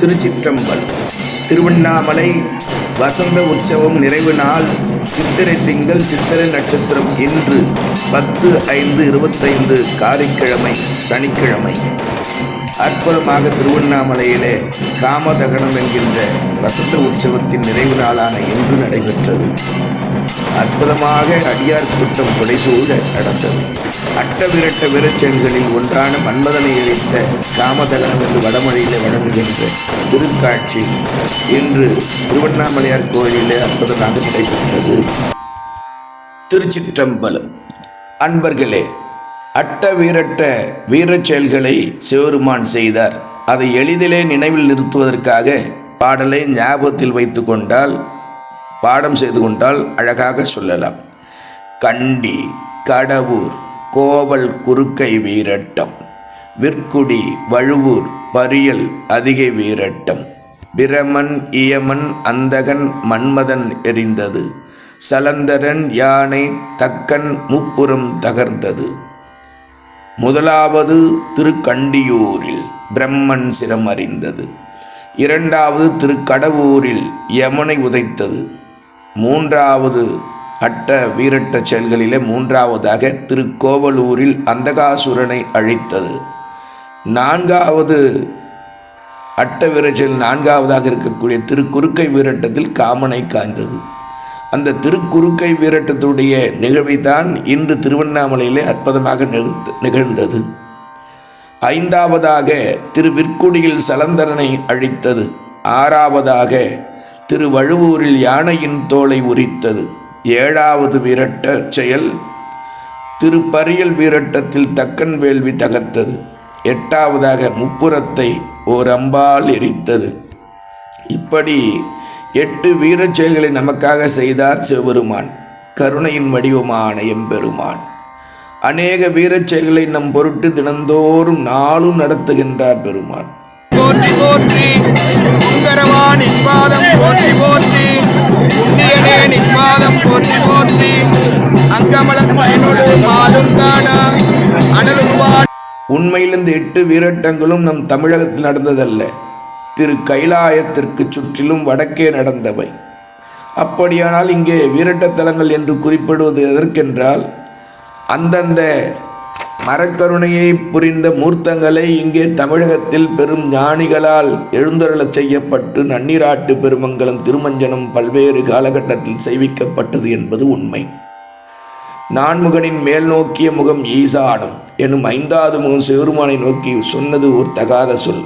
திருச்சிற்றம்பல் திருவண்ணாமலை வசந்த உற்சவம் நிறைவு நாள் சித்திரை திங்கள் சித்திரை நட்சத்திரம் இன்று பத்து ஐந்து இருபத்தைந்து காரிக்கிழமை சனிக்கிழமை. அற்புதமாக திருவண்ணாமலையிலே காமதகனம் என்கின்ற வசந்த உற்சவத்தின் நிறைவு நாளான இன்று நடைபெற்றது. அற்புதமாக அடியார் கூட்டம் புடைசூழ நடந்தது. அட்ட விரட்ட விரச்செல்களில் ஒன்றான மன்மதனை எரித்த காமதகனம் என்று வடமொழியிலே வழங்குகின்ற திருக்காட்சி இன்று திருவண்ணாமலையார் கோயிலில் அற்புதமாக நடைபெற்றது. திருச்சிற்றம்பலம். அன்பர்களே அட்ட வீரட்ட வீரச் செயல்களை சிவருமான் செய்தார். அதை எளிதிலே நினைவில் நிறுத்துவதற்காக பாடலை ஞாபகத்தில் வைத்து கொண்டால் பாடம் செய்து கொண்டால் அழகாக சொல்லலாம். கண்டி கடவுர் கோவல் குறுக்கை வீரட்டம். விற்குடி வழுவூர் பரியல் அதிகை வீரட்டம். பிரமன் இயமன் அந்தகன் மன்மதன் எரிந்தது. சலந்தரன் யானை தக்கன் முப்புறம் தகர்ந்தது. முதலாவது திருக்கண்டியூரில் பிரம்மன் சிரம் அறிந்தது இரண்டாவது திருக்கடவூரில் யமனை உதைத்தது. மூன்றாவது அட்ட வீரட்ட செயல்களிலே மூன்றாவதாக திருக்கோவலூரில் அந்தகாசுரனை அழித்தது. நான்காவது அட்ட வீரச்சல் நான்காவதாக இருக்கக்கூடிய திருக்குறுக்கை வீரட்டத்தில் காமனை காய்ந்தது. அந்த திருக்குறுக்கை வீரட்டத்துடைய நிகழ்வை தான் இன்று திருவண்ணாமலையிலே அற்புதமாக நிகழ்ந்தது. ஐந்தாவதாக திரு விற்குடியில் சலந்தரனை அழித்தது. ஆறாவதாக திரு வழுவூரில் யானையின் தோலை உரித்தது. ஏழாவது வீரட்ட செயல் திருப்பரியல் வீரட்டத்தில் தக்கன் வேள்வி தகர்த்தது. எட்டாவதாக முப்புறத்தை ஓர் அம்பால் எரித்தது. இப்படி எட்டு வீரச் செயல்களை நமக்காக செய்தார் சிவபெருமான். கருணையின் வடிவமான எம்பெருமான். அநேக வீரச் செயல்களை நம் பொருட்டு தினந்தோறும் நாளும் நடத்துகின்றார் பெருமான். போற்றி போற்றி உங்கரவா போற்றி போற்றி. நின்பாதம் உண்மையிலிருந்து எட்டு வீரட்டங்களும் நம் தமிழகத்தில் நடந்ததல்ல. திரு கைலாயத்திற்கு சுற்றிலும் வடக்கே நடந்தவை. அப்படியானால் இங்கே வீரட்டத்தலங்கள் என்று குறிப்பிடுவது எதற்கென்றால் அந்தந்த மரக்கருணையை புரிந்த மூர்த்தங்களை இங்கே தமிழகத்தில் பெரும் ஞானிகளால் எழுந்தருளச் செய்யப்பட்டு நன்னீராட்டு பெருமங்கலம் திருமஞ்சனம் பல்வேறு காலகட்டத்தில் செய்விக்கப்பட்டது என்பது உண்மை. நான்முகனின் மேல் நோக்கிய முகம் ஈசானம் எனும் ஐந்தாவது முகம் சிவருமானை நோக்கி சொன்னது ஒரு தகாத சொல்.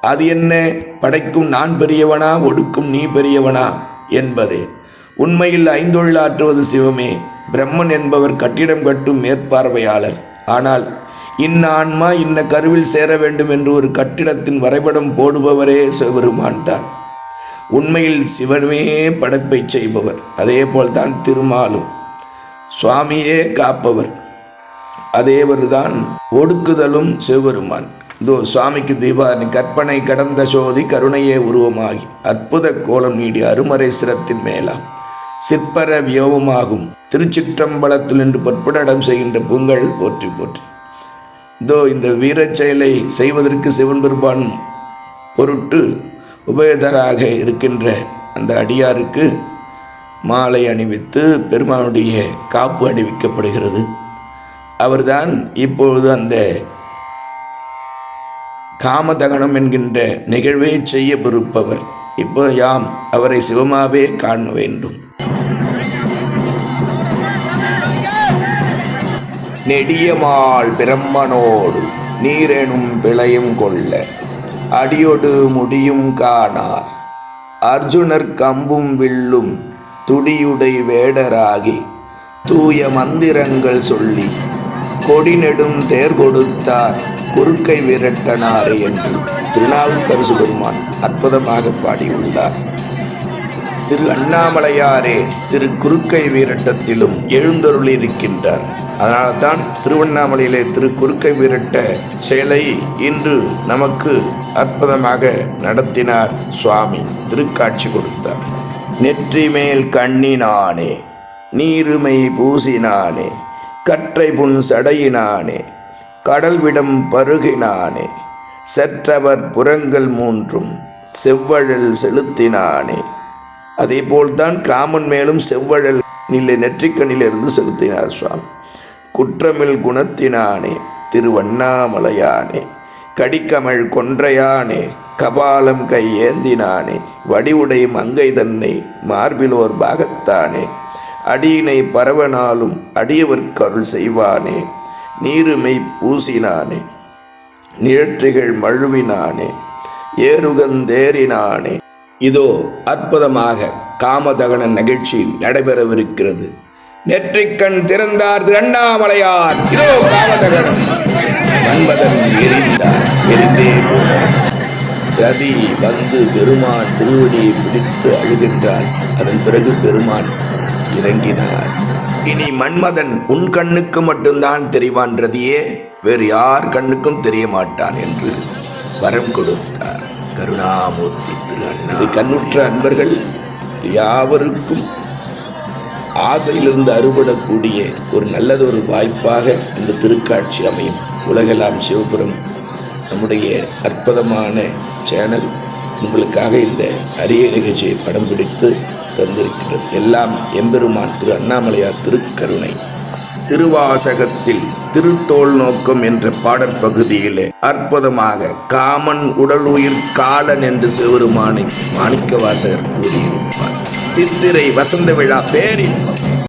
அது என்ன? படைக்கும் நான் பெரியவனா ஒடுக்கும் நீ பெரியவனா என்பதே. உண்மையில் ஐந்தொழில் ஆற்றுவது சிவமே. பிரம்மன் என்பவர் கட்டிடம் கட்டும் மேற்பார்வையாளர். ஆனால் இன்ன ஆன்மா இன்ன கருவில் சேர வேண்டும் என்று ஒரு கட்டிடத்தின் வரைபடம் போடுபவரே சிவபெருமான் தான். உண்மையில் சிவனுமே படைப்பை செய்பவர். அதே போல்தான் திருமாலும். சுவாமியே காப்பவர். அதேவர்தான் ஒடுக்குதலும் சிவபெருமான் இதோ சுவாமிக்கு தீபாவளி கற்பனை கடந்த சோதி கருணையே உருவமாகி அற்புத கோலம் நீடி அருமறை சிரத்தின் மேலாம் சிற்பர வியோகமாகும் திருச்சிற்றம்பலத்தில் நின்று பொற்படடம் செய்கின்ற பூங்கள் போற்றி போற்றி. இதோ இந்த வீரச் செயலை செய்வதற்கு சிவன் பெருமான் பொருட்டு உபயதராக இருக்கின்ற அந்த அடியாருக்கு மாலை அணிவித்து பெருமானுடைய காப்பு அணிவிக்கப்படுகிறது. அவர்தான் இப்பொழுது அந்த காமதகனம் என்கின்ற நிகழ்வை செய்ய பொறுப்பவர். இப்போ யாம் அவரை சிவமாவே காண வேண்டும். நெடியமாள் பிரம்மனோடு நீரெனும் பிழையும் கொள்ள அடியொடு முடியும் காணார். அர்ஜுனர் கம்பும் வில்லும் துடியுடை வேடராகி தூய மந்திரங்கள் சொல்லி கொடி நெடும் தேர் கொடுத்தார் குறுக்கை விரட்டனார் என்று திருநாவுக்கரசு பெருமான் அற்புதமாக பாடியுள்ளார். திரு அண்ணாமலையாரே திரு குறுக்கை வீரட்டத்திலும் எழுந்தருளிருக்கின்றார் அதனால் தான் திருவண்ணாமலையிலே திரு குறுக்கை வீரட்ட செயலை இன்று நமக்கு அற்புதமாக நடத்தினார் சுவாமி. திருக்காட்சி கொடுத்தார். நெற்றி மேல் கண்ணினானே நீருமை பூசினானே கற்றை புன் சடையினானே கடல்விடம் பருகினானே செற்றவர் புறங்கள் மூன்றும் செவ்வழல் செலுத்தினானே. அதேபோல்தான் காமன் மேலும் செவ்வழல் நிலை நெற்றிக்கண்ணிலிருந்து செலுத்தினார் சுவாமி. குற்றமில் குணத்தினானே திருவண்ணாமலையானே கடிக்கமிழ் கொன்றையானே கபாலம் கை ஏந்தினானே வடிவுடை மங்கை தன்னை மார்பிலோர் பாகத்தானே. அடியினை பரவனாலும் அடியவர்க்கு செய்வானே நீருமை பூசினானே நிழற்றுகள் மழுவினானே ஏறுகந்தேறினானே இதோ அற்புதமாக காமதகன நிகழ்ச்சி நடைபெறவிருக்கிறது. நெற்றிக்கண் திறந்தார் திருண்ணாமலையார் இதோ காமதகனம் மன்மதன் எரிந்தார். எரிந்தே போனார். ரதி வந்து பெருமான் திருவடியை பிடித்து அழுகின்றான். அதன் பிறகு பெருமான் இறங்கினார். இனி மன்மதன் உன் கண்ணுக்கு மட்டும்தான் தெரிவான் ரதியே. வேறு யார் கண்ணுக்கும் தெரிய மாட்டான் என்று வரம் கொடுத்தார். கருணாமூர்த்தி திரு அண்ணா. கண்ணுற்ற அன்பர்கள் யாவருக்கும் ஆசையிலிருந்து அறுபடக்கூடிய ஒரு நல்லதொரு வாய்ப்பாக இந்த திருக்காட்சி அமையும். உலகெல்லாம் சிவபுரம். நம்முடைய அற்புதமான சேனல் உங்களுக்காக இந்த அரிய நிகழ்ச்சியை படம் பிடித்து தந்திருக்கிறது. எல்லாம் எம்பெருமான் திரு அண்ணாமலையார் திருக்கருணை. திருவாசகத்தில் திருத்தோல் நோக்கம் என்ற பாடற் பகுதியிலே அற்புதமாக காமன் உடலுயிர் காலன் என்று சிவருமானை மாணிக்க வாசகர் கூறியிருப்பார். சித்திரை வசந்த விழா பேரின்பம்